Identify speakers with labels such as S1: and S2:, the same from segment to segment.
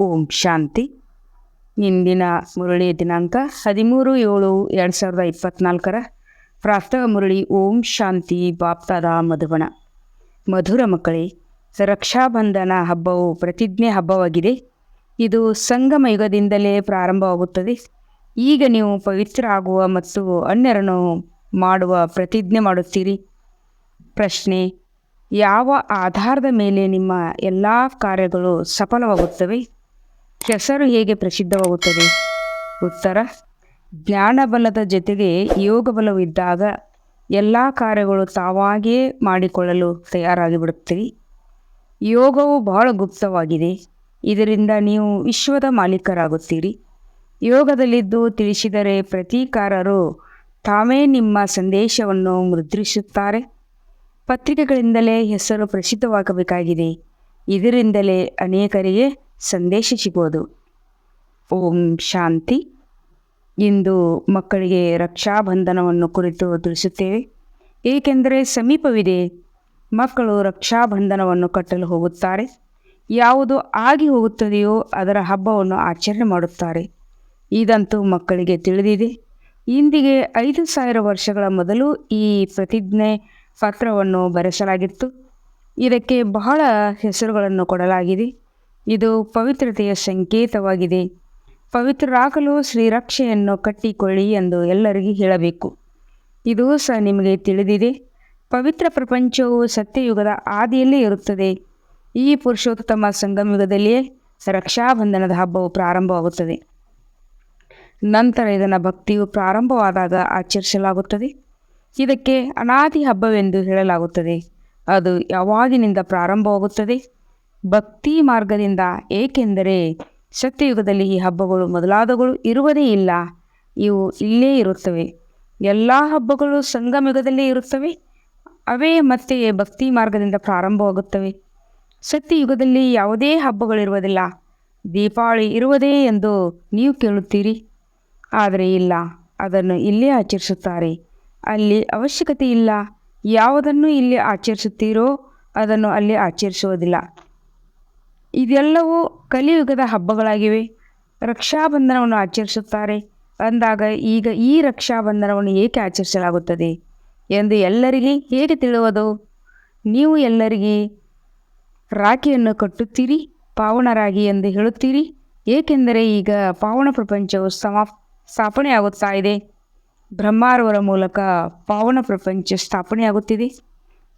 S1: ಓಂ ಶಾಂತಿ. ಇಂದಿನ ಮುರಳಿ ದಿನಾಂಕ ಹದಿಮೂರು ಏಳು ಎರಡು ಸಾವಿರದ ಇಪ್ಪತ್ನಾಲ್ಕರ ಪ್ರಾತಃ ಮುರಳಿ ಓಂ ಶಾಂತಿ ಬಾಪ್ತಾದ ಮಧುಬಣ ಮಧುರ ಮಕ್ಕಳೇ ರಕ್ಷಾಬಂಧನ ಹಬ್ಬವು ಪ್ರತಿಜ್ಞೆ ಹಬ್ಬವಾಗಿದೆ. ಇದು ಸಂಗಮ ಯುಗದಿಂದಲೇ ಪ್ರಾರಂಭವಾಗುತ್ತದೆ. ಈಗ ನೀವು ಪವಿತ್ರ ಆಗುವ ಮತ್ತು ಅನ್ಯರನ್ನು ಮಾಡುವ ಪ್ರತಿಜ್ಞೆ ಮಾಡುತ್ತೀರಿ. ಪ್ರಶ್ನೆ, ಯಾವ ಆಧಾರದ ಮೇಲೆ ನಿಮ್ಮ ಎಲ್ಲ ಕಾರ್ಯಗಳು ಸಫಲವಾಗುತ್ತವೆ? ಹೆಸರು ಹೇಗೆ ಪ್ರಸಿದ್ಧವಾಗುತ್ತದೆ? ಉತ್ತರ, ಜ್ಞಾನಬಲದ ಜೊತೆಗೆ ಯೋಗ ಬಲವಿದ್ದಾಗ ಎಲ್ಲ ಕಾರ್ಯಗಳು ತಾವಾಗಿಯೇ ಮಾಡಿಕೊಳ್ಳಲು ತಯಾರಾಗಿ ಬಿಡುತ್ತೀರಿ ಯೋಗವು ಬಹಳ ಗುಪ್ತವಾಗಿದೆ. ಇದರಿಂದ ನೀವು ವಿಶ್ವದ ಮಾಲೀಕರಾಗುತ್ತೀರಿ. ಯೋಗದಲ್ಲಿದ್ದು ತಿಳಿಸಿದರೆ ಪ್ರತೀಕಾರರು ತಾವೇ ನಿಮ್ಮ ಸಂದೇಶವನ್ನು ಮುದ್ರಿಸುತ್ತಾರೆ. ಪತ್ರಿಕೆಗಳಿಂದಲೇ ಹೆಸರು ಪ್ರಸಿದ್ಧವಾಗಬೇಕಾಗಿದೆ. ಇದರಿಂದಲೇ ಅನೇಕರಿಗೆ ಸಂದೇಶ ಸಿಗೋದು ಓಂ ಶಾಂತಿ. ಇಂದು ಮಕ್ಕಳಿಗೆ ರಕ್ಷಾಬಂಧನವನ್ನು ಕುರಿತು ತಿಳಿಸುತ್ತೇವೆ. ಏಕೆಂದರೆ ಸಮೀಪವಿದೆ, ಮಕ್ಕಳು ರಕ್ಷಾಬಂಧನವನ್ನು ಕಟ್ಟಲು ಹೋಗುತ್ತಾರೆ. ಯಾವುದು ಆಗಿ ಹೋಗುತ್ತದೆಯೋ ಅದರ ಹಬ್ಬವನ್ನು ಆಚರಣೆ ಮಾಡುತ್ತಾರೆ. ಇದಂತೂ ಮಕ್ಕಳಿಗೆ ತಿಳಿದಿದೆ. ಇಂದಿಗೆ ಐದು ಸಾವಿರ ವರ್ಷಗಳ ಮೊದಲು ಈ ಪ್ರತಿಜ್ಞೆ ಪತ್ರವನ್ನು ಬರೆಸಲಾಗಿತ್ತು. ಇದಕ್ಕೆ ಬಹಳ ಹೆಸರುಗಳನ್ನು ಕೊಡಲಾಗಿದೆ. ಇದು ಪವಿತ್ರತೆಯ ಸಂಕೇತವಾಗಿದೆ. ಪವಿತ್ರರಾಗಲು ಶ್ರೀರಕ್ಷೆಯನ್ನು ಕಟ್ಟಿಕೊಳ್ಳಿ ಎಂದು ಎಲ್ಲರಿಗೂ ಹೇಳಬೇಕು. ಇದು ಸಹ ನಿಮಗೆ ತಿಳಿದಿದೆ. ಪವಿತ್ರ ಪ್ರಪಂಚವು ಸತ್ಯಯುಗದ ಆದಿಯಲ್ಲೇ ಇರುತ್ತದೆ. ಈ ಪುರುಷೋತ್ತಮ ಸಂಗಮಯುಗದಲ್ಲಿಯೇ ರಕ್ಷಾಬಂಧನದ ಹಬ್ಬವು ಪ್ರಾರಂಭವಾಗುತ್ತದೆ. ನಂತರ ಇದನ್ನು ಭಕ್ತಿಯು ಪ್ರಾರಂಭವಾದಾಗ ಆಚರಿಸಲಾಗುತ್ತದೆ. ಇದಕ್ಕೆ ಅನಾದಿ ಹಬ್ಬವೆಂದು ಹೇಳಲಾಗುತ್ತದೆ. ಅದು ಯಾವಾಗಿನಿಂದ ಪ್ರಾರಂಭವಾಗುತ್ತದೆ? ಭಕ್ತಿ ಮಾರ್ಗದಿಂದ ಏಕೆಂದರೆ ಸತ್ಯಯುಗದಲ್ಲಿ ಈ ಹಬ್ಬಗಳು ಮೊದಲಾದಗಳು ಇರುವುದೇ ಇಲ್ಲ. ಇವು ಇಲ್ಲೇ ಇರುತ್ತವೆ. ಎಲ್ಲ ಹಬ್ಬಗಳು ಸಂಗಮಯುಗದಲ್ಲೇ ಇರುತ್ತವೆ. ಅವೇ ಮತ್ತೆ ಭಕ್ತಿ ಮಾರ್ಗದಿಂದ ಪ್ರಾರಂಭವಾಗುತ್ತವೆ. ಸತ್ಯಯುಗದಲ್ಲಿ ಯಾವುದೇ ಹಬ್ಬಗಳಿರುವುದಿಲ್ಲ. ದೀಪಾವಳಿ ಇರುವುದೇ ಎಂದು ನೀವು ಕೇಳುತ್ತೀರಿ. ಆದರೆ ಇಲ್ಲ, ಅದನ್ನು ಇಲ್ಲೇ ಆಚರಿಸುತ್ತಾರೆ. ಅಲ್ಲಿ ಅವಶ್ಯಕತೆ ಇಲ್ಲ ಯಾವುದನ್ನು ಇಲ್ಲಿ ಆಚರಿಸುತ್ತೀರೋ ಅದನ್ನು ಅಲ್ಲಿ ಆಚರಿಸುವುದಿಲ್ಲ. ಇದೆಲ್ಲವೂ ಕಲಿಯುಗದ ಹಬ್ಬಗಳಾಗಿವೆ. ರಕ್ಷಾಬಂಧನವನ್ನು ಆಚರಿಸುತ್ತಾರೆ. ಅಂದಾಗ ಈಗ ಈ ರಕ್ಷಾಬಂಧನವನ್ನು ಏಕೆ ಆಚರಿಸಲಾಗುತ್ತದೆ? ಎಂದು ಎಲ್ಲರಿಗೆ ಹೇಗೆ ತಿಳಿಯುವುದು? ನೀವು ಎಲ್ಲರಿಗೆ ರಾಖಿಯನ್ನು ಕಟ್ಟುತ್ತೀರಿ, ಪಾವನರಾಗಿ ಎಂದು ಹೇಳುತ್ತೀರಿ. ಏಕೆಂದರೆ ಈಗ ಪಾವನ ಪ್ರಪಂಚವು ಸ್ಥಾಪನೆ ಸ್ಥಾಪನೆಯಾಗುತ್ತಾ ಇದೆ. ಬ್ರಹ್ಮಾರವರ ಮೂಲಕ ಪಾವನ ಪ್ರಪಂಚ ಸ್ಥಾಪನೆಯಾಗುತ್ತಿದೆ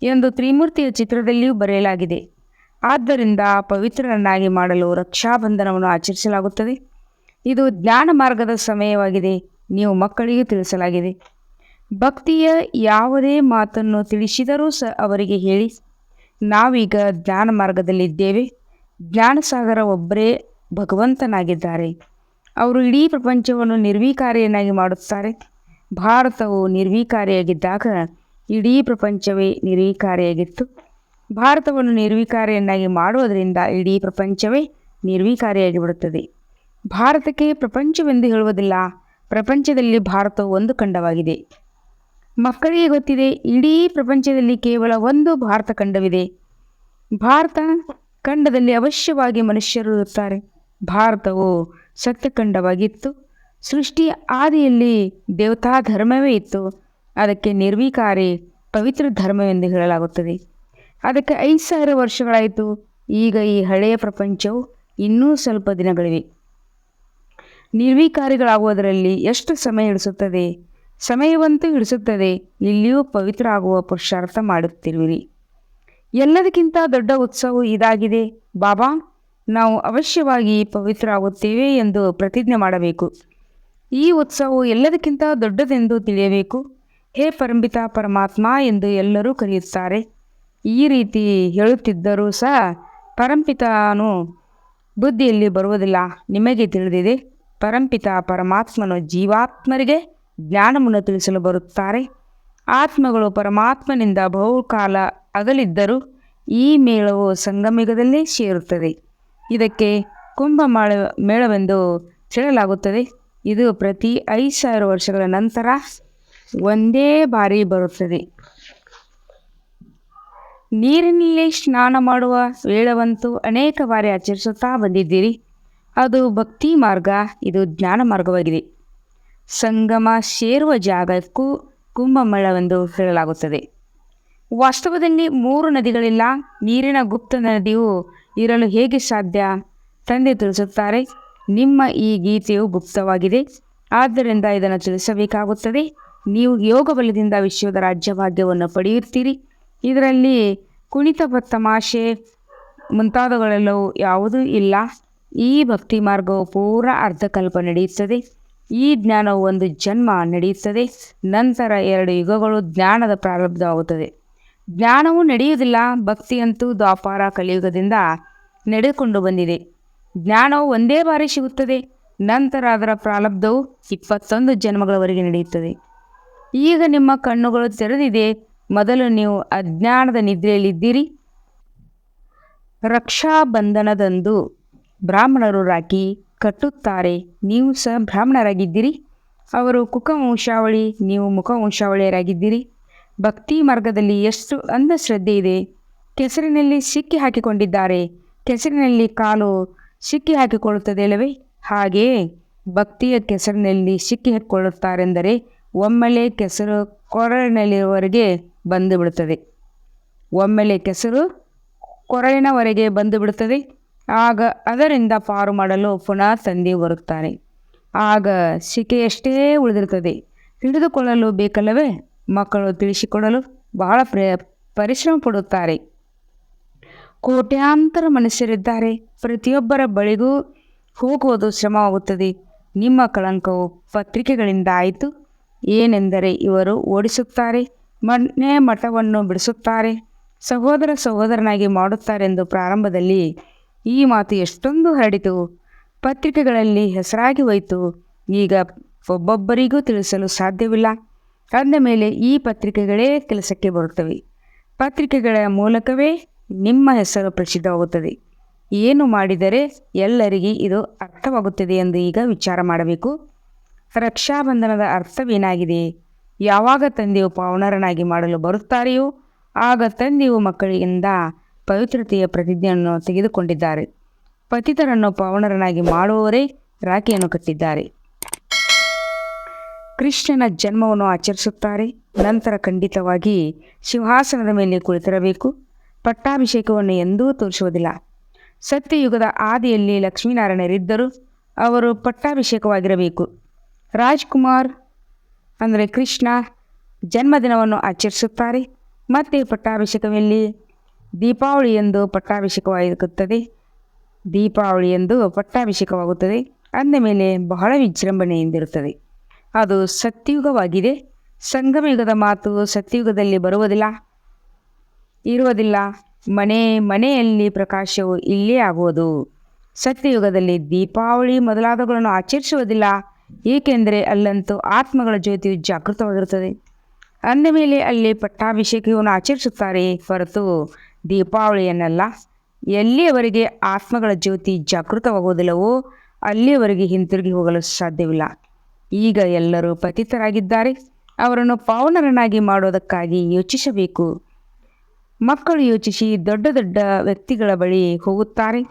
S1: ಎಂದು ತ್ರಿಮೂರ್ತಿಯ ಚಿತ್ರದಲ್ಲಿಯೂ ಬರೆಯಲಾಗಿದೆ. ಆದ್ದರಿಂದ ಪವಿತ್ರರನ್ನಾಗಿ ಮಾಡಲು ರಕ್ಷಾಬಂಧನವನ್ನು ಆಚರಿಸಲಾಗುತ್ತದೆ. ಇದು ಜ್ಞಾನ ಮಾರ್ಗದ ಸಮಯವಾಗಿದೆ. ನೀವು ಮಕ್ಕಳಿಗೆ ತಿಳಿಸಲಾಗಿದೆ. ಭಕ್ತಿಯ ಯಾವುದೇ ಮಾತನ್ನು ತಿಳಿಸಿದರೂ ಸಹ ಅವರಿಗೆ ಹೇಳಿ. ನಾವೀಗ ಜ್ಞಾನ ಮಾರ್ಗದಲ್ಲಿದ್ದೇವೆ. ಜ್ಞಾನಸಾಗರ ಒಬ್ಬರೇ ಭಗವಂತನಾಗಿದ್ದಾರೆ. ಅವರು ಇಡೀ ಪ್ರಪಂಚವನ್ನು ನಿರ್ವೀಕಾರಿಯನ್ನಾಗಿ ಮಾಡುತ್ತಾರೆ. ಭಾರತವು ನಿರ್ವೀಕಾರಿಯಾಗಿದ್ದಾಗ ಇಡೀ ಪ್ರಪಂಚವೇ ನಿರ್ವಿಕಾರಿಯಾಗಿತ್ತು. ಭಾರತವನ್ನು ನಿರ್ವಿಕಾರಿಯನ್ನಾಗಿ ಮಾಡುವುದರಿಂದ ಇಡೀ ಪ್ರಪಂಚವೇ ನಿರ್ವಿಕಾರಿಯಾಗಿಬಿಡುತ್ತದೆ. ಭಾರತಕ್ಕೆ ಪ್ರಪಂಚವೆಂದು ಹೇಳುವುದಿಲ್ಲ, ಪ್ರಪಂಚದಲ್ಲಿ ಭಾರತವು ಒಂದು ಖಂಡವಾಗಿದೆ. ಮಕ್ಕಳಿಗೆ ಗೊತ್ತಿದೆ, ಇಡೀ ಪ್ರಪಂಚದಲ್ಲಿ ಕೇವಲ ಒಂದು ಭಾರತ ಖಂಡವಿದೆ. ಭಾರತ ಖಂಡದಲ್ಲಿ ಅವಶ್ಯವಾಗಿ ಮನುಷ್ಯರು ಇರುತ್ತಾರೆ. ಭಾರತವು ಸತ್ಯಖಂಡವಾಗಿತ್ತು. ಸೃಷ್ಟಿಯ ಆದಿಯಲ್ಲಿ ದೇವತಾ ಧರ್ಮವೇ ಇತ್ತು. ಅದಕ್ಕೆ ನಿರ್ವಿಕಾರಿ ಪವಿತ್ರ ಧರ್ಮವೆಂದು ಹೇಳಲಾಗುತ್ತದೆ. ಅದಕ್ಕೆ ಐದು ಸಾವಿರ ವರ್ಷಗಳಾಯಿತು. ಈಗ ಈ ಹಳೆಯ ಪ್ರಪಂಚವು ಇನ್ನೂ ಸ್ವಲ್ಪ ದಿನಗಳಿವೆ. ನಿರ್ವಿಕಾರಿಗಳಾಗುವುದರಲ್ಲಿ ಎಷ್ಟು ಸಮಯ ಹಿಡಿಸುತ್ತದೆ? ಸಮಯವಂತೂ ಹಿಡಿಸುತ್ತದೆ. ಇಲ್ಲಿಯೂ ಪವಿತ್ರ ಆಗುವ ಪುರುಷಾರ್ಥ ಮಾಡುತ್ತಿರುವಿರಿ. ಎಲ್ಲದಕ್ಕಿಂತ ದೊಡ್ಡ ಉತ್ಸವ ಇದಾಗಿದೆ. ಬಾಬಾ, ನಾವು ಅವಶ್ಯವಾಗಿ ಪವಿತ್ರ ಆಗುತ್ತೇವೆ ಎಂದು ಪ್ರತಿಜ್ಞೆ ಮಾಡಬೇಕು. ಈ ಉತ್ಸವವು ಎಲ್ಲದಕ್ಕಿಂತ ದೊಡ್ಡದೆಂದು ತಿಳಿಯಬೇಕು. ಹೇ ಪರಂಬಿತ ಪರಮಾತ್ಮ ಎಂದು ಎಲ್ಲರೂ ಕರೆಯುತ್ತಾರೆ. ಈ ರೀತಿ ಹೇಳುತ್ತಿದ್ದರೂ ಸಹ ಪರಂಪಿತನು ಬುದ್ಧಿಯಲ್ಲಿ ಬರುವುದಿಲ್ಲ. ನಿಮಗೆ ತಿಳಿದಿದೆ, ಪರಂಪಿತ ಪರಮಾತ್ಮನು ಜೀವಾತ್ಮರಿಗೆ ಜ್ಞಾನವನ್ನು ತಿಳಿಸಲು ಬರುತ್ತಾರೆ. ಆತ್ಮಗಳು ಪರಮಾತ್ಮನಿಂದ ಬಹುಕಾಲ ಅಗಲಿದ್ದರೂ ಈ ಮೇಳವು ಸಂಗಮಿಗದಲ್ಲೇ ಸೇರುತ್ತದೆ. ಇದಕ್ಕೆ ಕುಂಭ ಮಾಳ, ಮೇಳವೆಂದು ಹೇಳಲಾಗುತ್ತದೆ. ಇದು ಪ್ರತಿ ಐದು ಸಾವಿರ ವರ್ಷಗಳ ನಂತರ ಒಂದೇ ಬಾರಿ ಬರುತ್ತದೆ. ನೀರಿನಲ್ಲಿ ಸ್ನಾನ ಮಾಡುವ ವೇಳವಂತೂ ಅನೇಕ ಬಾರಿ ಆಚರಿಸುತ್ತಾ ಬಂದಿದ್ದೀರಿ. ಅದು ಭಕ್ತಿ ಮಾರ್ಗ, ಇದು ಜ್ಞಾನ ಮಾರ್ಗವಾಗಿದೆ. ಸಂಗಮ ಸೇರುವ ಜಾಗಕ್ಕೂ ಕುಂಭಮೇಳವೆಂದು ಹೇಳಲಾಗುತ್ತದೆ. ವಾಸ್ತವದಲ್ಲಿ ಮೂರು ನದಿಗಳಿಲ್ಲ, ನೀರಿನ ಗುಪ್ತ ನದಿಯು ಇರಲು ಹೇಗೆ ಸಾಧ್ಯ? ತಂದೆ ತಿಳಿಸುತ್ತಾರೆ, ನಿಮ್ಮ ಈ ಗೀತೆಯು ಗುಪ್ತವಾಗಿದೆ, ಆದ್ದರಿಂದ ಇದನ್ನು ತಿಳಿಸಬೇಕಾಗುತ್ತದೆ. ನೀವು ಯೋಗ ಬಲದಿಂದ ವಿಶ್ವದ ರಾಜ್ಯಭಾಗ್ಯವನ್ನು ಪಡೆಯುತ್ತೀರಿ. ಇದರಲ್ಲಿ ಕುಣಿತ ತಮಾಷೆ ಮುಂತಾದವುಗಳೆಲ್ಲವೂ ಯಾವುದೂ ಇಲ್ಲ. ಈ ಭಕ್ತಿ ಮಾರ್ಗವು ಪೂರ ಅರ್ಧಕಲ್ಪ ನಡೆಯುತ್ತದೆ. ಈ ಜ್ಞಾನವು ಒಂದು ಜನ್ಮ ನಡೆಯುತ್ತದೆ. ನಂತರ ಎರಡು ಯುಗಗಳು ಜ್ಞಾನದ ಪ್ರಾರಬ್ಧವಾಗುತ್ತದೆ ಜ್ಞಾನವು ನಡೆಯುವುದಿಲ್ಲ. ಭಕ್ತಿಯಂತೂ ದ್ವಾಪಾರ ಕಲಿಯುಗದಿಂದ ನಡೆದುಕೊಂಡು ಬಂದಿದೆ. ಜ್ಞಾನವು ಒಂದೇ ಬಾರಿ ಸಿಗುತ್ತದೆ. ನಂತರ ಅದರ ಪ್ರಾರಬ್ಧವು ಇಪ್ಪತ್ತೊಂದು ಜನ್ಮಗಳವರೆಗೆ ನಡೆಯುತ್ತದೆ. ಈಗ ನಿಮ್ಮ ಕಣ್ಣುಗಳು ತೆರೆದಿದೆ. ಮೊದಲು ನೀವು ಅಜ್ಞಾನದ ನಿದ್ರೆಯಲ್ಲಿದ್ದೀರಿ ರಕ್ಷಾಬಂಧನದಂದು ಬ್ರಾಹ್ಮಣರು ರಾಖಿ ಕಟ್ಟುತ್ತಾರೆ. ನೀವು ಸಹ ಬ್ರಾಹ್ಮಣರಾಗಿದ್ದೀರಿ. ಅವರು ಕುಖವಂಶಾವಳಿ ನೀವು ಮುಖವಂಶಾವಳಿಯರಾಗಿದ್ದೀರಿ. ಭಕ್ತಿ ಮಾರ್ಗದಲ್ಲಿ ಎಷ್ಟು ಅಂಧಶ್ರದ್ಧೆ ಇದೆ. ಕೆಸರಿನಲ್ಲಿ ಸಿಕ್ಕಿ ಹಾಕಿಕೊಂಡಿದ್ದಾರೆ. ಕೆಸರಿನಲ್ಲಿ ಕಾಲು ಸಿಕ್ಕಿ ಹಾಕಿಕೊಳ್ಳುತ್ತದೆ ಅಲ್ಲವೇ? ಹಾಗೆಯೇ ಭಕ್ತಿಯ ಕೆಸರಿನಲ್ಲಿ ಸಿಕ್ಕಿ ಹಾಕಿಕೊಳ್ಳುತ್ತಾರೆಂದರೆ ಒಮ್ಮೆಲೆ ಕೆಸರು ಕೊರಳಿನಲ್ಲಿರುವವರೆಗೆ ಬಂದು ಬಿಡುತ್ತದೆ ಒಮ್ಮೆಲೆ ಕೆಸರು ಕೊರಳಿನವರೆಗೆ ಬಂದು ಬಿಡುತ್ತದೆ ಆಗ ಅದರಿಂದ ಪಾರು ಮಾಡಲು ಪುನಃ ತಂದೆ ಬರುತ್ತಾನೆ ಆಗ ಶಿಕೆಯಷ್ಟೇ ಉಳಿದಿರುತ್ತದೆ. ಹಿಡಿದುಕೊಳ್ಳಲು ಬೇಕಲ್ಲವೇ? ಮಕ್ಕಳು ತಿಳಿಸಿಕೊಡಲು ಬಹಳ ಪ್ರ, ಪರಿಶ್ರಮ ಪಡುತ್ತಾರೆ. ಕೋಟ್ಯಾಂತರ ಮನುಷ್ಯರಿದ್ದಾರೆ. ಪ್ರತಿಯೊಬ್ಬರ ಬಳಿಗೂ ಹೋಗುವುದು ಶ್ರಮವಾಗುತ್ತದೆ. ನಿಮ್ಮ ಕಳಂಕವು ಪತ್ರಿಕೆಗಳಿಂದ ಆಯಿತು. ಏನೆಂದರೆ ಇವರು ಓಡಿಸುತ್ತಾರೆ. ಮನೆ ಮಠವನ್ನು ಬಿಡಿಸುತ್ತಾರೆ. ಸಹೋದರ ಸಹೋದರನಾಗಿ ಮಾಡುತ್ತಾರೆಂದು ಪ್ರಾರಂಭದಲ್ಲಿ ಈ ಮಾತು ಎಷ್ಟೊಂದು ಹರಡಿತು. ಪತ್ರಿಕೆಗಳಲ್ಲಿ ಹೆಸರಾಗಿ ಹೋಯಿತು. ಈಗ ಒಬ್ಬೊಬ್ಬರಿಗೂ ತಿಳಿಸಲು ಸಾಧ್ಯವಿಲ್ಲ. ಅಂದ ಮೇಲೆ ಈ ಪತ್ರಿಕೆಗಳೇ ಕೆಲಸಕ್ಕೆ ಬರುತ್ತವೆ. ಪತ್ರಿಕೆಗಳ ಮೂಲಕವೇ ನಿಮ್ಮ ಹೆಸರು ಪ್ರಸಿದ್ಧವಾಗುತ್ತದೆ. ಏನು ಮಾಡಿದರೆ ಎಲ್ಲರಿಗೆ ಇದು ಅರ್ಥವಾಗುತ್ತದೆ ಎಂದು ಈಗ ವಿಚಾರ ಮಾಡಬೇಕು. ರಕ್ಷಾಬಂಧನದ ಅರ್ಥವೇನಾಗಿದೆ? ಯಾವಾಗ ತಂದೆಯು ಪಾವನರನಾಗಿ ಮಾಡಲು ಬರುತ್ತಾರೆಯೋ, ಆಗ ತಂದೆಯು ಮಕ್ಕಳಿಂದ ಪವಿತ್ರತೆಯ ಪ್ರತಿಜ್ಞೆಯನ್ನು ತೆಗೆದುಕೊಂಡಿದ್ದಾರೆ. ಪತಿತರನ್ನು ಪಾವನರನಾಗಿ ಮಾಡುವವರೇ ರಾಖಿಯನ್ನು ಕಟ್ಟಿದ್ದಾರೆ. ಕೃಷ್ಣನ ಜನ್ಮವನ್ನು ಆಚರಿಸುತ್ತಾರೆ. ನಂತರ ಖಂಡಿತವಾಗಿ ಸಿಂಹಾಸನದ ಮೇಲೆ ಕುಳಿತಿರಬೇಕು. ಪಟ್ಟಾಭಿಷೇಕವನ್ನು ಎಂದೂ ತೋರಿಸುವುದಿಲ್ಲ. ಸತ್ಯಯುಗದ ಆದಿಯಲ್ಲಿ ಲಕ್ಷ್ಮೀನಾರಾಯಣರಿದ್ದರು ಅವರು ಪಟ್ಟಾಭಿಷೇಕವಾಗಿರಬೇಕು. ರಾಜ್ಕುಮಾರ್ ಅಂದರೆ ಕೃಷ್ಣ ಜನ್ಮದಿನವನ್ನು ಆಚರಿಸುತ್ತಾರೆ. ಮತ್ತು ಪಟ್ಟಾಭಿಷೇಕದಲ್ಲಿ ದೀಪಾವಳಿ ಎಂದು ಪಟ್ಟಾಭಿಷೇಕವಾಗಿರುತ್ತದೆ. ದೀಪಾವಳಿ ಎಂದು ಪಟ್ಟಾಭಿಷೇಕವಾಗುತ್ತದೆ. ಅಂದ ಮೇಲೆ ಬಹಳ ವಿಜೃಂಭಣೆಯಿಂದಿರುತ್ತದೆ ಅದು ಸತ್ಯಯುಗವಾಗಿದೆ ಸಂಗಮಯುಗದ ಮಾತು ಸತ್ಯಯುಗದಲ್ಲಿ ಬರುವುದಿಲ್ಲ. ಇರುವುದಿಲ್ಲ. ಮನೆ ಮನೆಯಲ್ಲಿ ಪ್ರಕಾಶವು ಇಲ್ಲೇ ಆಗುವುದು. ಸತ್ಯಯುಗದಲ್ಲಿ ದೀಪಾವಳಿ ಮೊದಲಾದವುಗಳನ್ನು ಆಚರಿಸುವುದಿಲ್ಲ. ಏಕೆಂದರೆ ಅಲ್ಲಂತೂ ಆತ್ಮಗಳ ಜ್ಯೋತಿಯು ಜಾಗೃತವಾಗಿರುತ್ತದೆ. ಅಂದ ಮೇಲೆ ಅಲ್ಲಿ ಪಟ್ಟಾಭಿಷೇಕವನ್ನು ಆಚರಿಸುತ್ತಾರೆ. ಹೊರತು ದೀಪಾವಳಿಯನ್ನಲ್ಲ, ಎಲ್ಲಿಯವರೆಗೆ ಆತ್ಮಗಳ ಜ್ಯೋತಿ ಜಾಗೃತವಾಗುವುದಿಲ್ಲವೋ ಅಲ್ಲಿಯವರೆಗೆ ಹಿಂತಿರುಗಿ ಹೋಗಲು ಸಾಧ್ಯವಿಲ್ಲ. ಈಗ ಎಲ್ಲರೂ ಪತಿತರಾಗಿದ್ದಾರೆ. ಅವರನ್ನು ಪಾವನರನ್ನಾಗಿ ಮಾಡೋದಕ್ಕಾಗಿ ಯೋಚಿಸಬೇಕು. ಮಕ್ಕಳು ಯೋಚಿಸಿ ದೊಡ್ಡ ದೊಡ್ಡ ವ್ಯಕ್ತಿಗಳ ಬಳಿ ಹೋಗುತ್ತಾರೆ.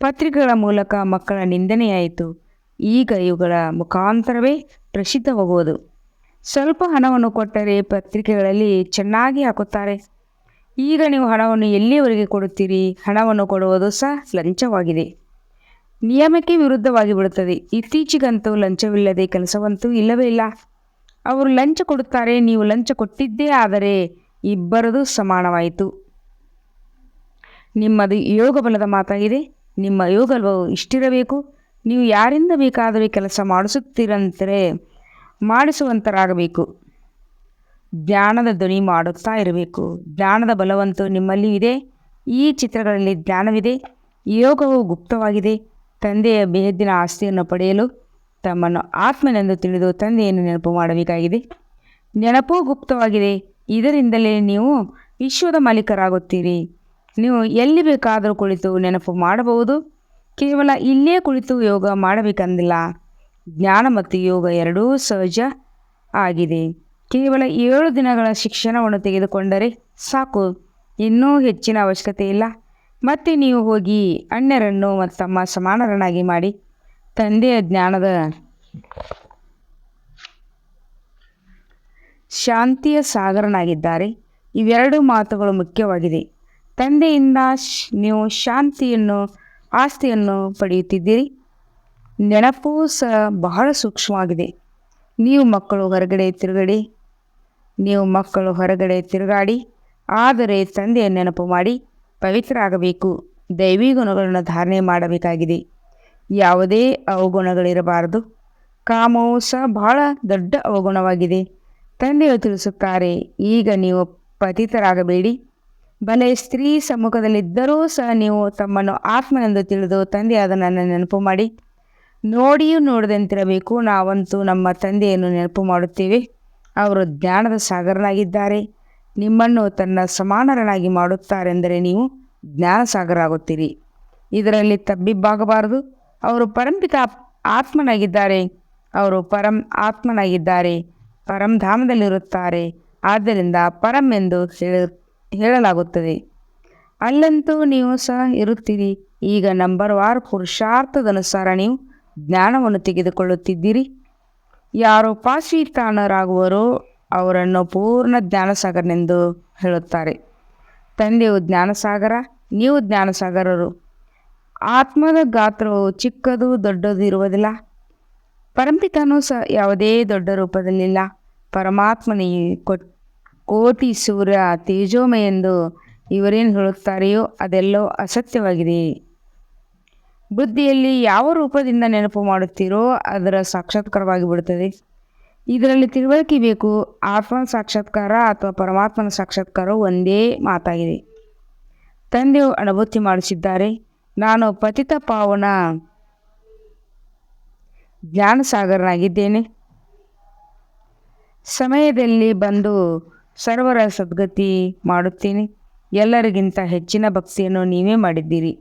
S1: ಪತ್ರಿಕೆಗಳ ಮೂಲಕ ಮಕ್ಕಳ ನಿಂದನೆಯಾಯಿತು. ಈಗ ಇವುಗಳ ಮುಖಾಂತರವೇ ಪ್ರಸಿದ್ಧವಾಗುವುದು. ಸ್ವಲ್ಪ ಹಣವನ್ನು ಕೊಟ್ಟರೆ ಪತ್ರಿಕೆಗಳಲ್ಲಿ ಚೆನ್ನಾಗಿ ಹಾಕುತ್ತಾರೆ. ಈಗ ನೀವು ಹಣವನ್ನು ಎಲ್ಲಿಯವರೆಗೆ ಕೊಡುತ್ತೀರಿ? ಹಣವನ್ನು ಕೊಡುವುದು ಸಹ ಲಂಚವಾಗಿದೆ. ನಿಯಮಕ್ಕೆ ವಿರುದ್ಧವಾಗಿ ಬಿಡುತ್ತದೆ. ಇತ್ತೀಚೆಗಂತೂ ಲಂಚವಿಲ್ಲದೆ ಕೆಲಸವಂತೂ ಇಲ್ಲವೇ ಇಲ್ಲ. ಅವರು ಲಂಚ ಕೊಡುತ್ತಾರೆ, ನೀವು ಲಂಚ ಕೊಟ್ಟಿದ್ದೇ ಆದರೆ ಇಬ್ಬರದು ಸಮಾನವಾಯಿತು. ನಿಮ್ಮದು ಯೋಗ ಬಲದ ಮಾತಾಗಿದೆ. ನಿಮ್ಮ ಯೋಗ ಇಷ್ಟಿರಬೇಕು. ನೀವು ಯಾರಿಂದ ಬೇಕಾದರೂ ಕೆಲಸ ಮಾಡಿಸುತ್ತೀರಂದರೆ ಮಾಡಿಸುವಂತರಾಗಬೇಕು. ಜ್ಞಾನದ ಧ್ವನಿ ಮಾಡುತ್ತಾ ಇರಬೇಕು. ಜ್ಞಾನದ ಬಲವಂತೂ ನಿಮ್ಮಲ್ಲಿ ಇದೆ. ಈ ಚಿತ್ರಗಳಲ್ಲಿ ಜ್ಞಾನವಿದೆ. ಯೋಗವು ಗುಪ್ತವಾಗಿದೆ. ತಂದೆಯ ಬೇಹದ್ದಿನ ಆಸ್ತಿಯನ್ನು ಪಡೆಯಲು ತಮ್ಮನ್ನು ಆತ್ಮನೆಂದು ತಿಳಿದು ತಂದೆಯನ್ನು ನೆನಪು ಮಾಡಬೇಕಾಗಿದೆ. ನೆನಪು ಗುಪ್ತವಾಗಿದೆ. ಇದರಿಂದಲೇ ನೀವು ವಿಶ್ವದ ಮಾಲೀಕರಾಗುತ್ತೀರಿ. ನೀವು ಎಲ್ಲಿ ಬೇಕಾದರೂ ಕುಳಿತು ನೆನಪು ಮಾಡಬಹುದು. ಕೇವಲ ಇಲ್ಲೇ ಕುಳಿತು ಯೋಗ ಮಾಡಬೇಕಂದಿಲ್ಲ. ಜ್ಞಾನ ಮತ್ತು ಯೋಗ ಎರಡೂ ಸಹಜ ಆಗಿದೆ. ಕೇವಲ ಏಳು ದಿನಗಳ ಶಿಕ್ಷಣವನ್ನು ತೆಗೆದುಕೊಂಡರೆ ಸಾಕು. ಇನ್ನೂ ಹೆಚ್ಚಿನ ಅವಶ್ಯಕತೆ ಇಲ್ಲ. ಮತ್ತೆ ನೀವು ಹೋಗಿ ಅಣ್ಯರನ್ನು ಮತ್ತು ತಮ್ಮ ಸಮಾನರನ್ನಾಗಿ ಮಾಡಿ. ತಂದೆಯ ಜ್ಞಾನದ ಶಾಂತಿಯ ಸಾಗರನಾಗಿದ್ದಾರೆ. ಇವೆರಡು ಮಾತುಗಳು ಮುಖ್ಯವಾಗಿದೆ. ತಂದೆಯಿಂದ ನೀವು ಶಾಂತಿಯನ್ನು ಆಸ್ತಿಯನ್ನು ಪಡೆಯುತ್ತಿದ್ದೀರಿ. ನೆನಪು ಸಹ ಬಹಳ ಸೂಕ್ಷ್ಮವಾಗಿದೆ. ನೀವು ಮಕ್ಕಳು ಹೊರಗಡೆ ತಿರುಗಡಿ. ನೀವು ಮಕ್ಕಳು ಹೊರಗಡೆ ತಿರುಗಾಡಿ. ಆದರೆ ತಂದೆಯ ನೆನಪು ಮಾಡಿ ಪವಿತ್ರ ಆಗಬೇಕು ದೈವಿ ಗುಣಗಳನ್ನು ಧಾರಣೆ ಮಾಡಬೇಕಾಗಿದೆ. ಯಾವುದೇ ಅವಗುಣಗಳಿರಬಾರದು. ಕಾಮವು ಸಹ ಬಹಳ ದೊಡ್ಡ ಅವಗುಣವಾಗಿದೆ. ತಂದೆಯು ತಿಳಿಸುತ್ತಾರೆ, ಈಗ ನೀವು ಪತಿತರಾಗಬೇಡಿ. ಬಲೆ ಸ್ತ್ರೀ ಸಮ್ಮುಖದಲ್ಲಿದ್ದರೂ ಸಹ ನೀವು ತಮ್ಮನ್ನು ಆತ್ಮನೆಂದು ತಿಳಿದು ತಂದೆಯಾದ ನನ್ನ ನೆನಪು ಮಾಡಿ. ನೋಡಿಯೂ ನೋಡದಂತಿರಬೇಕು, ನಾವಂತೂ ನಮ್ಮ ತಂದೆಯನ್ನು ನೆನಪು ಮಾಡುತ್ತೇವೆ. ಅವರು ಜ್ಞಾನದ ಸಾಗರನಾಗಿದ್ದಾರೆ. ನಿಮ್ಮನ್ನು ತನ್ನ ಸಮಾನರನಾಗಿ ಮಾಡುತ್ತಾರೆಂದರೆ ನೀವು ಜ್ಞಾನ ಸಾಗರ ಆಗುತ್ತೀರಿ ಇದರಲ್ಲಿ ತಬ್ಬಿಬ್ಬಾಗಬಾರದು. ಅವರು ಪರಂಪಿತ ಆತ್ಮನಾಗಿದ್ದಾರೆ. ಅವರು ಪರಂ ಆತ್ಮನಾಗಿದ್ದಾರೆ. ಪರಂಧಾಮದಲ್ಲಿರುತ್ತಾರೆ ಆದ್ದರಿಂದ ಪರಂ ಎಂದು ಹೇಳ ಹೇಳಲಾಗುತ್ತದೆ. ಅಲ್ಲಂತೂ ನೀವು ಸಹ ಇರುತ್ತೀರಿ. ಈಗ ನಂಬರ್ ವಾರ್ ಪುರುಷಾರ್ಥದನುಸಾರ ನೀವು ಜ್ಞಾನವನ್ನು ತೆಗೆದುಕೊಳ್ಳುತ್ತಿದ್ದೀರಿ. ಯಾರು ಪಾಶೀತಾನರಾಗುವರೋ ಅವರನ್ನು ಪೂರ್ಣ ಜ್ಞಾನಸಾಗರನೆಂದು ಹೇಳುತ್ತಾರೆ. ತಂದೆಯು ಜ್ಞಾನಸಾಗರ, ನೀವು ಜ್ಞಾನಸಾಗರರು. ಆತ್ಮದ ಗಾತ್ರವು ಚಿಕ್ಕದು ದೊಡ್ಡದು ಇರುವುದಿಲ್ಲ. ಪರಂಪಿತನೂ ಸಹ ಯಾವುದೇ ದೊಡ್ಡ ರೂಪದಲ್ಲಿಲ್ಲ. ಪರಮಾತ್ಮನಿಗೆ ಕೊ- ಕೋಟಿ ಸೂರ್ಯ ತೇಜೋಮಯ ಎಂದು ಇವರೇನು ಹೇಳುತ್ತಾರೆಯೋ ಅದೆಲ್ಲೋ ಅಸತ್ಯವಾಗಿದೆ. ಬುದ್ಧಿಯಲ್ಲಿ ಯಾವ ರೂಪದಿಂದ ನೆನಪು ಮಾಡುತ್ತೀರೋ ಅದರ ಸಾಕ್ಷಾತ್ಕಾರವಾಗಿ ಬಿಡುತ್ತದೆ. ಇದರಲ್ಲಿ ತಿಳುವಳಿಕೆ ಬೇಕು. ಆತ್ಮ ಸಾಕ್ಷಾತ್ಕಾರ ಅಥವಾ ಪರಮಾತ್ಮನ ಸಾಕ್ಷಾತ್ಕಾರ ಒಂದೇ ಮಾತಾಗಿದೆ. ತಂದೆಯು ಅನುಭೂತಿ ಮಾಡಿಸಿದ್ದಾರೆ. ನಾನು ಪತಿತ ಪಾವನ ಜ್ಞಾನಸಾಗರನಾಗಿದ್ದೇನೆ. ಸಮಯದಲ್ಲಿ ಬಂದು ಸರ್ವರ ಸದ್ಗತಿ ಮಾಡುತ್ತೇನೆ. ಎಲ್ಲರಿಗಿಂತ ಹೆಚ್ಚಿನ ಭಕ್ತಿಯನ್ನು ನೀವೇ ಮಾಡಿದ್ದೀರಿ.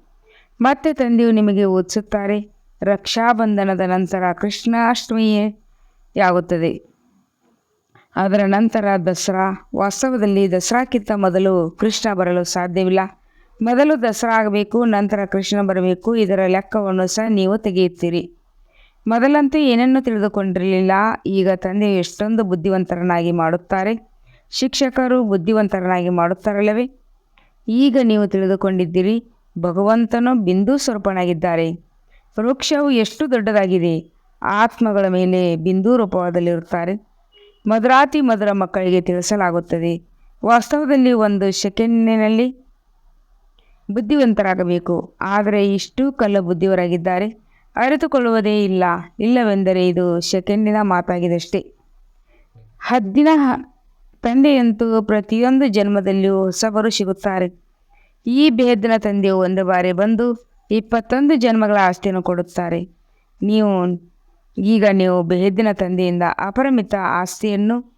S1: ಮತ್ತೆ ತಂದೆಯು ನಿಮಗೆ ಓದಿಸುತ್ತಾರೆ ರಕ್ಷಾಬಂಧನದ ನಂತರ ಕೃಷ್ಣಾಷ್ಟಮಿಯಾಗುತ್ತದೆ ಅದರ ನಂತರ ದಸರಾ. ವಾಸ್ತವದಲ್ಲಿ ದಸರಾಕ್ಕಿಂತ ಮೊದಲು ಕೃಷ್ಣ ಬರಲು ಸಾಧ್ಯವಿಲ್ಲ. ಮೊದಲು ದಸರಾ ಆಗಬೇಕು, ನಂತರ ಕೃಷ್ಣ ಬರಬೇಕು, ಇದರ ಲೆಕ್ಕವನ್ನು ಸಹ ನೀವು ತೆಗೆಯುತ್ತೀರಿ. ಮೊದಲಂತೂ ಏನನ್ನೂ ತಿಳಿದುಕೊಂಡಿರಲಿಲ್ಲ. ಈಗ ತಂದೆಯು ಎಷ್ಟೊಂದು ಬುದ್ಧಿವಂತರನಾಗಿ ಮಾಡುತ್ತಾರೆ. ಶಿಕ್ಷಕರು ಬುದ್ಧಿವಂತರನ್ನಾಗಿ ಮಾಡುತ್ತಾರಲ್ಲವೇ? ಈಗ ನೀವು ತಿಳಿದುಕೊಂಡಿದ್ದೀರಿ, ಭಗವಂತನು ಬಿಂದು ಸ್ವರೂಪನಾಗಿದ್ದಾರೆ. ವೃಕ್ಷವು ಎಷ್ಟು ದೊಡ್ಡದಾಗಿದೆ? ಆತ್ಮಗಳ ಮೇಲೆ ಬಿಂದು ರೂಪದಲ್ಲಿರುತ್ತಾರೆ. ಮಧುರಾತಿ ಮಧುರ ಮಕ್ಕಳಿಗೆ ತಿಳಿಸಲಾಗುತ್ತದೆ. ವಾಸ್ತವದಲ್ಲಿ ಒಂದು ಸೆಕೆಂಡಿನಲ್ಲಿ ಬುದ್ಧಿವಂತರಾಗಬೇಕು. ಆದರೆ ಇಷ್ಟು ಕಲ್ಲ ಬುದ್ಧಿವರಾಗಿದ್ದಾರೆ. ಅರಿತುಕೊಳ್ಳುವುದೇ ಇಲ್ಲ. ಇಲ್ಲವೆಂದರೆ ಇದು ಸೆಕೆಂಡಿನ ಮಾತಾಗಿದಷ್ಟೇ ಹದ್ದಿನ ತಂದೆಯಂತೂ ಪ್ರತಿಯೊಂದು ಜನ್ಮದಲ್ಲಿಯೂ ಹೊಸಬರು ಸಿಗುತ್ತಾರೆ. ಈ ಬೇದಿನ ತಂದೆಯು ಒಂದು ಬಾರಿ ಬಂದು ಇಪ್ಪತ್ತೊಂದು ಜನ್ಮಗಳ ಆಸ್ತಿಯನ್ನು ಕೊಡುತ್ತಾರೆ. ನೀವು, ಈಗ ನೀವು ಬೇಹದ್ದಿನ ತಂದೆಯಿಂದ ಅಪರಿಮಿತ ಆಸ್ತಿಯನ್ನು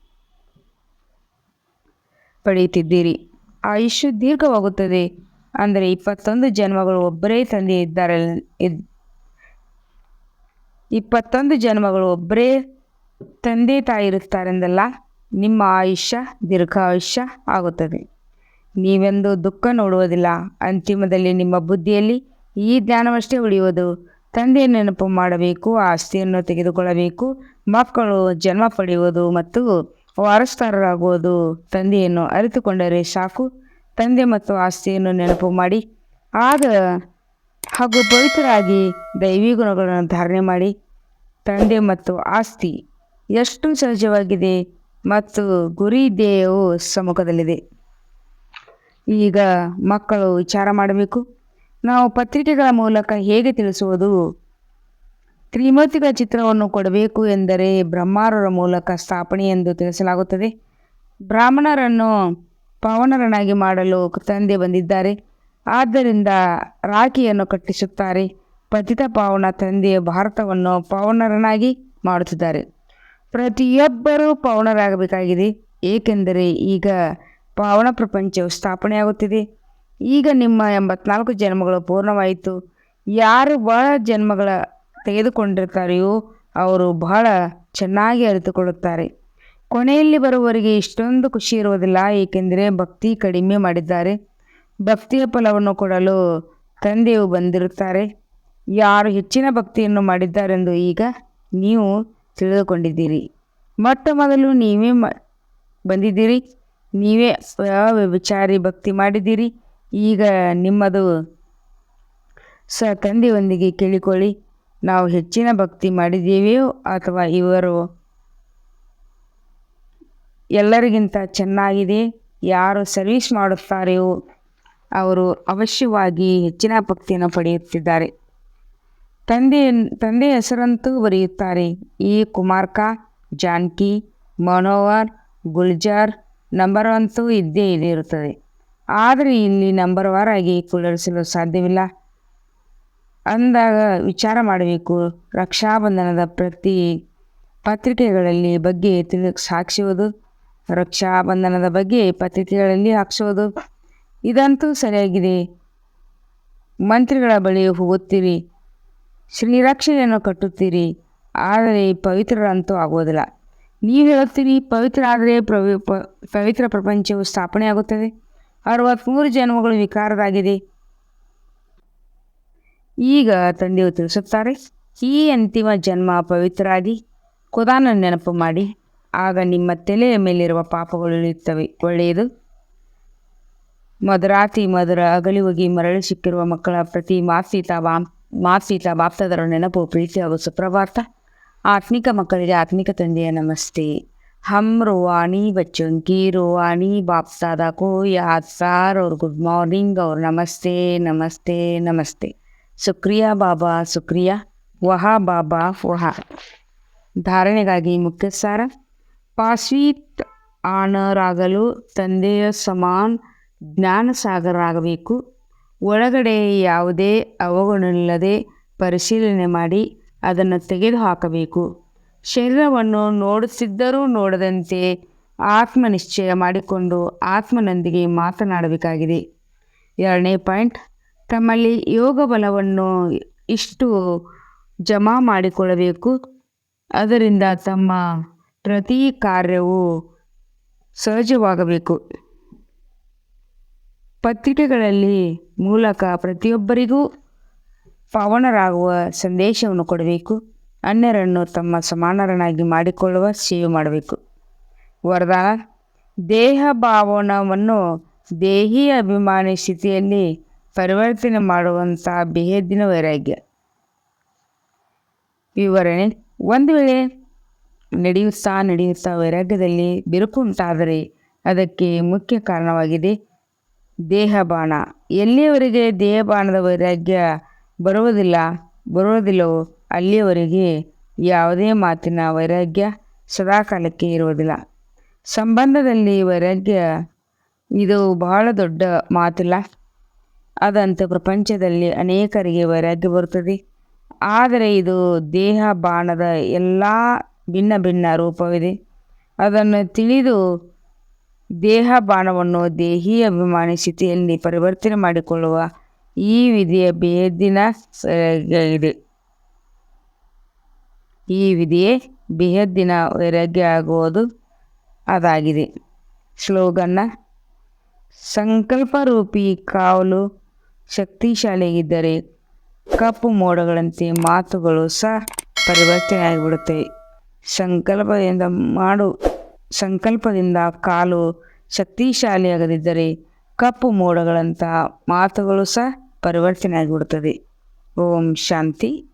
S1: ಪಡೆಯುತ್ತಿದ್ದೀರಿ. ಆಯುಷ್ಯ ದೀರ್ಘವಾಗುತ್ತದೆ. ಅಂದರೆ ಇಪ್ಪತ್ತೊಂದು ಜನ್ಮಗಳು ಒಬ್ಬರೇ ತಂದೆ ಇದ್ದಾರೆ ಇದ್- ಇಪ್ಪತ್ತೊಂದು ಜನ್ಮಗಳು ಒಬ್ಬರೇ ತಂದೆ ತಾಯಿ ಇರುತ್ತಾರೆಂದಲ್ಲ? ನಿಮ್ಮ ಆಯುಷ್ಯ ದೀರ್ಘಾಯುಷ್ಯ ಆಗುತ್ತದೆ. ನೀವೆಂದು ದುಃಖ ನೋಡುವುದಿಲ್ಲ. ಅಂತಿಮದಲ್ಲಿ ನಿಮ್ಮ ಬುದ್ಧಿಯಲ್ಲಿ ಈ ಜ್ಞಾನವಷ್ಟೇ ಉಳಿಯುವುದು. ತಂದೆಯ ನೆನಪು ಮಾಡಬೇಕು, ಆಸ್ತಿಯನ್ನು ತೆಗೆದುಕೊಳ್ಳಬೇಕು ಮಕ್ಕಳು ಜನ್ಮ ಪಡೆಯುವುದು ಮತ್ತು ವಾರಸ್ತಾರರಾಗುವುದು. ತಂದೆಯನ್ನು ಅರಿತುಕೊಂಡರೆ ಸಾಕು. ತಂದೆ ಮತ್ತು ಆಸ್ತಿಯನ್ನು ನೆನಪು ಮಾಡಿ ಆಗ ಹಾಗೂ ಪವಿತ್ರರಾಗಿ ದೈವಿ ಗುಣಗಳನ್ನು ಧಾರಣೆ ಮಾಡಿ. ತಂದೆ ಮತ್ತು ಆಸ್ತಿ ಎಷ್ಟು ಸಹಜವಾಗಿದೆ. ಮತ್ತು ಗುರಿ ಧ್ಯೇಯವು ಸಮ್ಮುಖದಲ್ಲಿದೆ. ಈಗ ಮಕ್ಕಳು ವಿಚಾರ ಮಾಡಬೇಕು. ನಾವು ಪತ್ರಿಕೆಗಳ ಮೂಲಕ ಹೇಗೆ ತಿಳಿಸುವುದು? ತ್ರಿಮೂರ್ತಿಗಳ ಚಿತ್ರವನ್ನು ಕೊಡಬೇಕು ಎಂದರೆ ಬ್ರಹ್ಮಾರರ ಮೂಲಕ ಸ್ಥಾಪನೆ ಎಂದು ತಿಳಿಸಲಾಗುತ್ತದೆ. ಬ್ರಾಹ್ಮಣರನ್ನು ಪವನರನ್ನಾಗಿ ಮಾಡಲು ತಂದೆ ಬಂದಿದ್ದಾರೆ. ಆದ್ದರಿಂದ ರಾಖಿಯನ್ನು ಕಟ್ಟಿಸುತ್ತಾರೆ. ಪತಿತ ಪಾವನ ತಂದೆ ಭಾರತವನ್ನು ಪವನರನ್ನಾಗಿ ಮಾಡುತ್ತಿದ್ದಾರೆ. ಪ್ರತಿಯೊಬ್ಬರೂ ಪವನರಾಗಬೇಕಾಗಿದೆ ಏಕೆಂದರೆ ಈಗ ಪಾವನ ಪ್ರಪಂಚವು ಸ್ಥಾಪನೆಯಾಗುತ್ತಿದೆ. ಈಗ ನಿಮ್ಮ ಎಂಬತ್ನಾಲ್ಕು ಜನ್ಮಗಳು ಪೂರ್ಣವಾಯಿತು. ಯಾರು ಬಹಳ ಜನ್ಮಗಳ ತೆಗೆದುಕೊಂಡಿರ್ತಾರೆಯೋ ಅವರು ಬಹಳ ಚೆನ್ನಾಗಿ ಅರಿತುಕೊಳ್ಳುತ್ತಾರೆ. ಕೊನೆಯಲ್ಲಿ ಬರುವವರಿಗೆ ಇಷ್ಟೊಂದು ಖುಷಿ ಇರುವುದಿಲ್ಲ, ಏಕೆಂದರೆ ಭಕ್ತಿ ಕಡಿಮೆ ಮಾಡಿದ್ದಾರೆ. ಭಕ್ತಿಯ ಫಲವನ್ನು ಕೊಡಲು ತಂದೆಯು ಬಂದಿರುತ್ತಾರೆ. ಯಾರು ಹೆಚ್ಚಿನ ಭಕ್ತಿಯನ್ನು ಮಾಡಿದ್ದಾರೆಂದು ಈಗ ನೀವು ತಿಳಿದುಕೊಂಡಿದ್ದೀರಿ. ಮೊಟ್ಟ ಮೊದಲು ನೀವೇ ಮ, ಬಂದಿದ್ದೀರಿ. ನೀವೇ ವಿಚಾರಿ ಭಕ್ತಿ ಮಾಡಿದ್ದೀರಿ. ಈಗ ನಿಮ್ಮದು ಸ, ತಂದೆಯೊಂದಿಗೆ ಕೇಳಿಕೊಳ್ಳಿ. ನಾವು ಹೆಚ್ಚಿನ ಭಕ್ತಿ ಮಾಡಿದ್ದೇವೆಯೋ ಅಥವಾ ಇವರು ಎಲ್ಲರಿಗಿಂತ ಚೆನ್ನಾಗಿದೆ, ಯಾರು ಸರ್ವಿಸ್ ಮಾಡುತ್ತಾರೆಯೋ ಅವರು ಅವಶ್ಯವಾಗಿ ಹೆಚ್ಚಿನ ಭಕ್ತಿಯನ್ನು ಪಡೆಯುತ್ತಿದ್ದಾರೆ. ತಂದೆ ತಂದೆಯ ಹೆಸರಂತೂ ಬರೆಯುತ್ತಾರೆ. ಈ ಕುಮಾರ್ಕ, ಜಾನ್ಕಿ ಮನೋವರ್ ಗುಲ್ಜಾರ್ ನಂಬರ್ ಅಂತೂ ಇದ್ದೇ ಇದೇ ಇರುತ್ತದೆ. ಆದರೆ ಇಲ್ಲಿ ನಂಬರ್ ವಾರ್ ಆಗಿ ಕುಳ್ಳರಿಸಲು ಸಾಧ್ಯವಿಲ್ಲ. ಅಂದಾಗ ವಿಚಾರ ಮಾಡಬೇಕು. ರಕ್ಷಾಬಂಧನದ ಪ್ರತಿ ಪತ್ರಿಕೆಗಳಲ್ಲಿ ಬಗ್ಗೆ ತಿಳಿ ಸಾಕ್ಷಿಸುವುದು ರಕ್ಷಾಬಂಧನದ ಬಗ್ಗೆ ಪತ್ರಿಕೆಗಳಲ್ಲಿ ಹಾಕ್ಸೋದು ಇದಂತೂ ಸರಿಯಾಗಿದೆ. ಮಂತ್ರಿಗಳ ಬಳಿ ಹೋಗುತ್ತೀರಿ. ಶ್ರೀರಕ್ಷೆಯನ್ನು ಕಟ್ಟುತ್ತೀರಿ, ಆದರೆ ಪವಿತ್ರರಂತೂ ಆಗೋದಿಲ್ಲ ನೀವು ಹೇಳುತ್ತೀರಿ, ಪವಿತ್ರ ಆದರೆ ಪ್ರವಿ ಪವಿತ್ರ ಪ್ರಪಂಚವು ಸ್ಥಾಪನೆಯಾಗುತ್ತದೆ. ಅರವತ್ತ್ಮೂರು ಜನ್ಮಗಳು ವಿಕಾರದಾಗಿದೆ ಈಗ ತಂದೆಯು ತಿಳಿಸುತ್ತಾರೆ, ಈ ಅಂತಿಮ ಜನ್ಮ ಪವಿತ್ರಾದಿ. ಖುದಾನ ನೆನಪು ಮಾಡಿ. ಆಗ ನಿಮ್ಮ ತಲೆಯ ಮೇಲಿರುವ ಪಾಪಗಳು ಇಳಿಯುತ್ತವೆ ಒಳ್ಳೆಯದು. ಮಧುರಾತಿ ಮಧುರ ಅಗಲಿ ಹೋಗಿ ಮರಳಿ ಸಿಕ್ಕಿರುವ ಮಕ್ಕಳ ಪ್ರತಿ ಮಾತ್ಸೀತ ಬಾ ಮಾತ್ಸೀತ ಬಾಪ್ತದರ ನೆನಪು ಪ್ರೀತಿ ಹಾಗೂ ಸುಪ್ರಭಾತ ಆತ್ಮಿಕ ಮಕ್ಕಳಿಗೆ ಆತ್ಮಿಕ ತಂದೆಯ ನಮಸ್ತೆ ಹಮ್ ರೋವಾಣಿ ಬಚ್ಚುಂಕಿ ರೋವಾಣಿ ಬಾಪ್ಸಾದ ಕೋ ಯಾದ್ ಸಾರ್ ಅವ್ರ ಗುಡ್ ಮಾರ್ನಿಂಗ್ ಅವ್ರ ನಮಸ್ತೆ ನಮಸ್ತೆ ನಮಸ್ತೆ ಸುಕ್ರಿಯಾ ಬಾಬಾ ಸುಕ್ರಿಯಾ ವಹಾ ಬಾಬಾ ವಹಾ ಧಾರಣೆಗಾಗಿ ಮುಖ್ಯ ಸಾರ ಪಾಸ್ವೀಟ್ ಆನರಾಗಲು ತಂದೆಯ ಸಮಾನ್ ಜ್ಞಾನಸಾಗರಾಗಬೇಕು ಒಳಗಡೆ ಯಾವುದೇ ಅವಗುಣವಿಲ್ಲದೆ ಪರಿಶೀಲನೆ ಮಾಡಿ ಅದನ್ನು ತೆಗೆದುಹಾಕಬೇಕು. ಶರೀರವನ್ನು ನೋಡುತ್ತಿದ್ದರೂ ನೋಡದಂತೆ ಆತ್ಮನಿಶ್ಚಯ ಮಾಡಿಕೊಂಡು ಆತ್ಮನೊಂದಿಗೆ ಮಾತನಾಡಬೇಕಾಗಿದೆ. ಎರಡನೇ ಪಾಯಿಂಟ್, ತಮ್ಮಲ್ಲಿ ಯೋಗ ಬಲವನ್ನು ಇಷ್ಟು ಜಮಾ ಮಾಡಿಕೊಳ್ಳಬೇಕು. ಅದರಿಂದ ತಮ್ಮ ಪ್ರತಿ ಕಾರ್ಯವು ಸಹಜವಾಗಬೇಕು. ಪತ್ರಿಕೆಗಳಲ್ಲಿ ಮೂಲಕ ಪ್ರತಿಯೊಬ್ಬರಿಗೂ ಪಾವನರಾಗುವ ಸಂದೇಶವನ್ನು ಕೊಡಬೇಕು. ಅನ್ಯರನ್ನು ತಮ್ಮ ಸಮಾನರನ್ನಾಗಿ ಮಾಡಿಕೊಳ್ಳುವ ಸೇವೆ ಮಾಡಬೇಕು. ವರದಾನ, ದೇಹ ಭಾವನವನ್ನು ದೇಹಿ ಅಭಿಮಾನಿ ಸ್ಥಿತಿಯಲ್ಲಿ ಪರಿವರ್ತನೆ ಮಾಡುವಂಥ ಬೇಹದ್ದಿನ ವೈರಾಗ್ಯ. ವಿವರಣೆ, ಒಂದು ವೇಳೆ ನಡೆಯುತ್ತಾ ನಡೆಯುತ್ತಾ ವೈರಾಗ್ಯದಲ್ಲಿ ಬಿರುಕು ಉಂಟಾದರೆ ಅದಕ್ಕೆ ಮುಖ್ಯ ಕಾರಣವಾಗಿದೆ. ದೇಹಬಾಣ. ಎಲ್ಲಿಯವರೆಗೆ ದೇಹಬಾಣದ ವೈರಾಗ್ಯ ಬರುವುದಿಲ್ಲ ಬರುವುದಿಲ್ಲವೋ ಅಲ್ಲಿಯವರೆಗೆ ಯಾವುದೇ ಮಾತಿನ ವೈರಾಗ್ಯ ಸದಾಕಾಲಕ್ಕೆ ಇರುವುದಿಲ್ಲ. ಸಂಬಂಧದಲ್ಲಿ ವೈರಾಗ್ಯ, ಇದು ಬಹಳ ದೊಡ್ಡ ಮಾತಿಲ್ಲ. ಅದಂತೆ ಪ್ರಪಂಚದಲ್ಲಿ ಅನೇಕರಿಗೆ ವೈರಾಗ್ಯ ಬರುತ್ತದೆ. ಆದರೆ ಇದು ದೇಹ ಬಾಣದ ಎಲ್ಲ ಭಿನ್ನ ಭಿನ್ನ ರೂಪವಿದೆ. ಅದನ್ನು ತಿಳಿದು ದೇಹ ಬಾಣವನ್ನು ದೇಹಿ ಅಭಿಮಾನಿ ಸ್ಥಿತಿಯಲ್ಲಿ ಪರಿವರ್ತನೆ ಮಾಡಿಕೊಳ್ಳುವ ಈ ವಿಧಿಯ ಬೇದಿನ ಇದೆ. ಈ ವಿಧಿಯೇ ಬೇಹದ್ದಿನ ವೈರಾಗ್ಯ ಆಗುವುದು ಅದಾಗಿದೆ. ಸ್ಲೋಗನ್ನ, ಸಂಕಲ್ಪರೂಪಿ ಕಾವಲು ಶಕ್ತಿಶಾಲಿಯಾಗಿದ್ದರೆ ಕಪ್ಪು ಮೋಡಗಳಂತೆ ಮಾತುಗಳು ಸಹ ಪರಿವರ್ತನೆ ಆಗಿಬಿಡುತ್ತವೆ ಸಂಕಲ್ಪದಿಂದ ಮಾಡು ಸಂಕಲ್ಪದಿಂದ ಕಾಲು ಶಕ್ತಿಶಾಲಿಯಾಗದಿದ್ದರೆ ಕಪ್ಪು ಮೋಡಗಳಂತಹ ಮಾತುಗಳು ಸಹ ಪರಿವರ್ತನೆ ಆಗಿಬಿಡುತ್ತದೆ ಓಂ ಶಾಂತಿ.